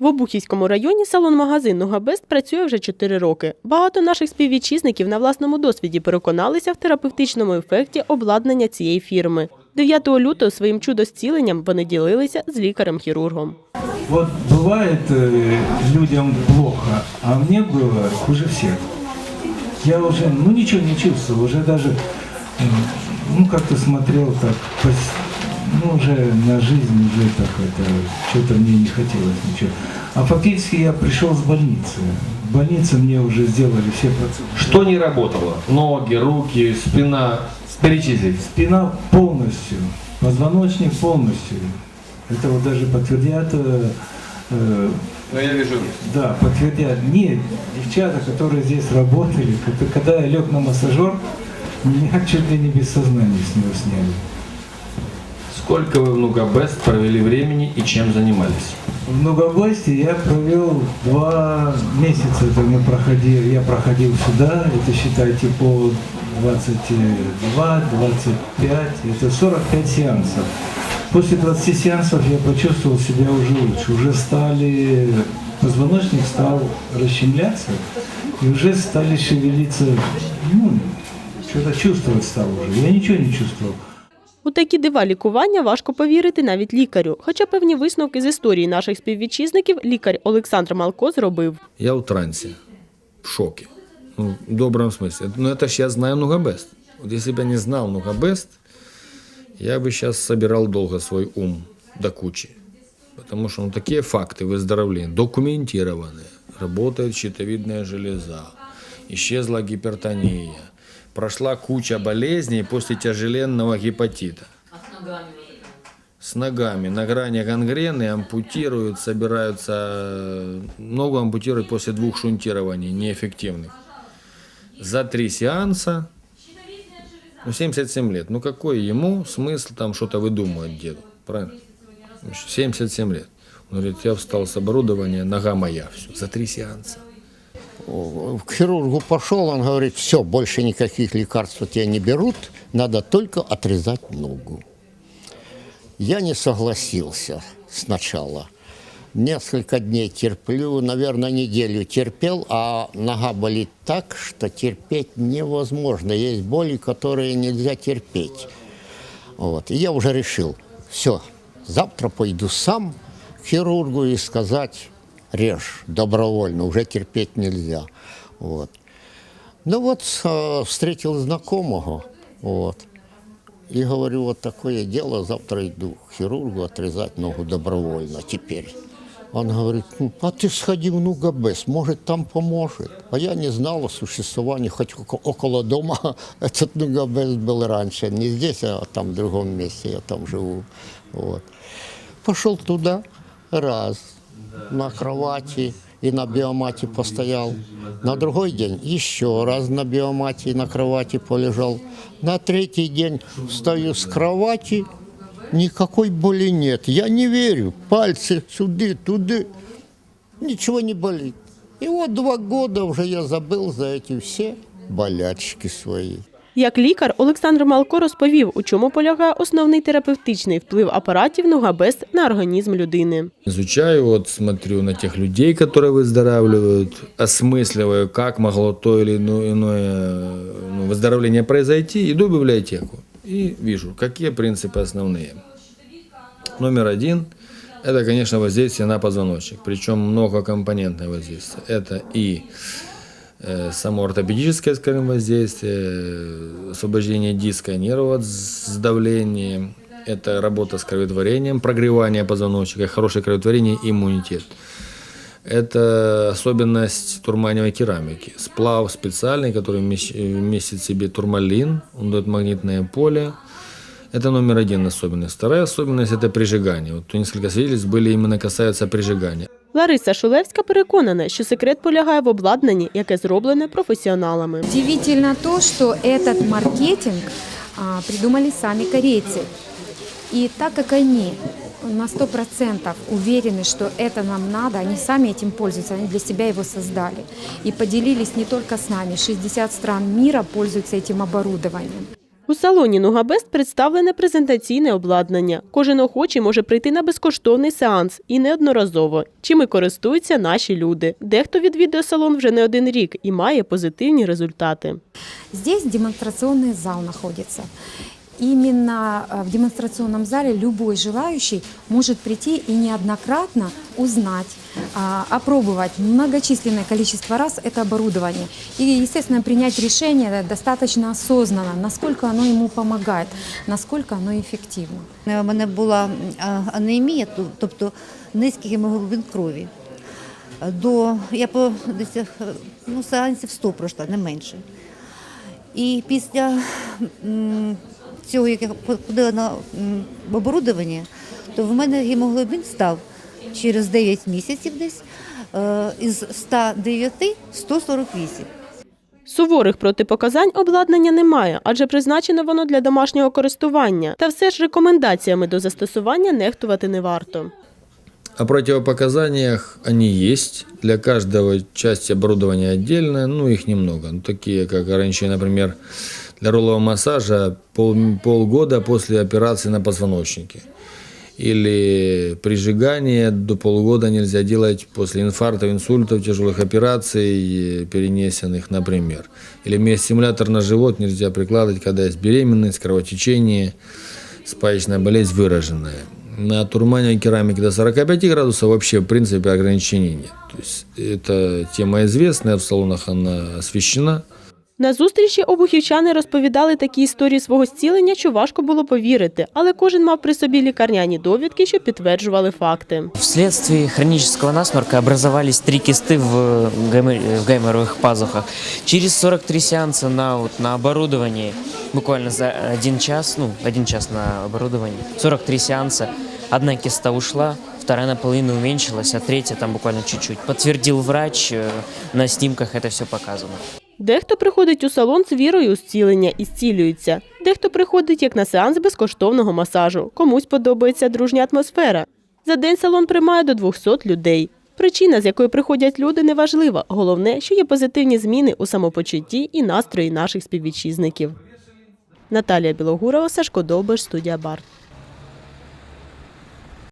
В Обухівському районі салон-магазин «Нугабест» працює вже 4 роки. Багато наших співвітчизників на власному досвіді переконалися в терапевтичному ефекті обладнання цієї фірми. 9 лютого своїм чудо-зціленням вони ділилися з лікарем-хірургом. Вот бывает э, людям плохо, а мне было хуже всех. Я уже, ну ничего не чувствовал, уже даже, м, ну как-то смотрел так, пос- ну уже на жизнь уже так это, что-то мне не хотелось ничего. А фактически я пришел с больницы. В больнице мне уже сделали все процедуры. Что не работало? Ноги, руки, спина. Перечислить. Спина полностью, позвоночник полностью. Это вот даже подтвердят э, э, Ну, я вижу. Да, подтвердят. Нет, девчата, которые здесь работали, когда- когда я лег на массажер, меня чуть ли не без сознания с него сняли. Сколько вы в Нугабест провели времени и чем занимались? В Многогосте я провел два месяца, это мы проходили, я проходил сюда, это считайте по 22, 25, это 45 сеансов. После 20 сеансов я почувствовал себя уже лучше, уже стали, позвоночник стал расщемляться, и уже стали шевелиться, ну, что-то чувствовать стал уже, я ничего не чувствовал. У такі дива лікування важко повірити навіть лікарю. Хоча певні висновки з історії наших співвітчизників лікар Олександр Малко зробив. Я в трансе, в шоке. Ну, в добром смысле. Но это ж я знаю Нугабест. Вот если бы я не знал Нугабест, я бы сейчас собирал долго свой ум до кучи. Потому что ну, такие факты выздоровления документированные. Работает щитовидная железа, исчезла гипертония, Прошла куча болезней после тяжеленного гепатита. С ногами на грани гангрены ампутируют, собираются, ногу ампутируют после двух шунтирований неэффективных. За три сеанса, ну 77 лет, ну какой ему смысл там что-то выдумывать деду, правильно? 77 лет. Он говорит, я встал с оборудования, нога моя, все, за три сеанса. К хирургу пошел, он говорит, все, больше никаких лекарств тебя не берут, надо только отрезать ногу. Я не согласился сначала. Несколько дней терплю, наверное, неделю терпел, а нога болит так, что терпеть невозможно. Есть боли, которые нельзя терпеть. Вот. И я уже решил, все, завтра пойду сам к хирургу и сказать, режь добровольно, уже терпеть нельзя. Вот. Ну вот э, встретил знакомого, вот, и говорю, вот такое дело, завтра иду к хирургу отрезать ногу добровольно теперь. Он говорит, ну, а ты сходи в Нугабес, может, там поможет. А я не знал о существовании, хоть око- около дома этот Нугабес был раньше. Не здесь, а там в другом месте, я там живу. Вот. Пошел туда, раз, на кровати и на биомате постоял. На другой день еще раз на биомате и на кровати полежал. На третий день встаю с кровати, никакой боли нет. Я не верю. Пальцы сюда, туда. Ничего не болит. И вот два года уже я забыл за эти все болячки свои. Як лікар, Олександр Малко розповів, у чому полягає основний терапевтичний вплив апаратів «Нугабест» на організм людини. Изучаю, вот смотрю на тех людей, которые выздоравливают, осмысливаю, как могло то или ино- иное ну, выздоровление произойти, иду в библиотеку и вижу, какие принципы основные. Номер один – это, конечно, воздействие на позвоночник, причем многокомпонентное воздействие. Это и э, само ортопедическое, скажем, воздействие, э, освобождение диска нерва от сдавления, это работа с кроветворением, прогревание позвоночника, хорошее кроветворение иммунитет. Это особенность турманевой керамики. Сплав специальный, который вместит в себе турмалин, он дает магнитное поле. Это номер один особенность. Вторая особенность – это прижигание. Вот несколько свидетельств были именно касаются прижигания. Лариса Шулевська переконана, що секрет полягає в обладнанні, яке зроблене професіоналами. Удивительно то, что этот маркетинг а, придумали сами корейцы. И так как они на 100% уверены, что это нам надо, они сами этим пользуются, они для себя его создали. И поделились не только с нами, 60 стран мира пользуются этим оборудованием. У салоні Нугабест представлене презентаційне обладнання. Кожен охочий може прийти на безкоштовний сеанс і неодноразово. Чим і користуються наші люди. Дехто відвідує салон вже не один рік і має позитивні результати. Здесь демонстраційний зал находится Именно э, в демонстрационном зале любой желающий может прийти и неоднократно узнать, а, опробовать многочисленное количество раз это оборудование. И, естественно, принять решение достаточно осознанно, насколько оно ему помогает, насколько оно эффективно. У мене була а, анемія, ту- тобто низький гемоглобін крові. До, я по десь е, ну, сеансів 100 пройшла, не менше. І після м, цього, як я ходила на м, оборудовання, то в мене гемоглобін став через 9 місяців десь е, із 109 148. Суворих протипоказань обладнання немає, адже призначено воно для домашнього користування. Та все ж рекомендаціями до застосування нехтувати не варто. О противопоказаниях они есть. Для каждого части оборудования отдельно, ну их немного. Ну, такие, как ограничения, например, для роллового массажа пол, полгода после операции на позвоночнике. Или прижигание до полгода нельзя делать после инфарктов, инсультов, тяжелых операций, перенесенных, например. Или миостимулятор на живот нельзя прикладывать, когда есть беременность, кровотечение, спаечная болезнь выраженная. На турмане керамики до 45 градусов вообще в принципе ограничений нет. То есть эта тема известная, в салонах она освещена. На зустрічі обухівчани розповідали такі історії свого зцілення, що важко було повірити, але кожен мав при собі лікарняні довідки, що підтверджували факти. Вследствие хронического насморка образовались три кисты в, гаймор- в гайморовых пазухах. Через 43 сеанса на, вот, на оборудовании, буквально за один час, ну, один час на оборудовании, 43 сеанса, одна киста ушла, вторая наполовину уменьшилась, а третья там буквально чуть-чуть. Подтвердил врач, э, на снимках это все показано. Дехто приходить у салон з вірою у зцілення і зцілюється. Дехто приходить як на сеанс безкоштовного масажу. Комусь подобається дружня атмосфера. За день салон приймає до 200 людей. Причина, з якої приходять люди, не важлива. Головне, що є позитивні зміни у самопочутті і настрої наших співвітчизників. Наталія Білогурова, Сашко Довбиш, студія Барт.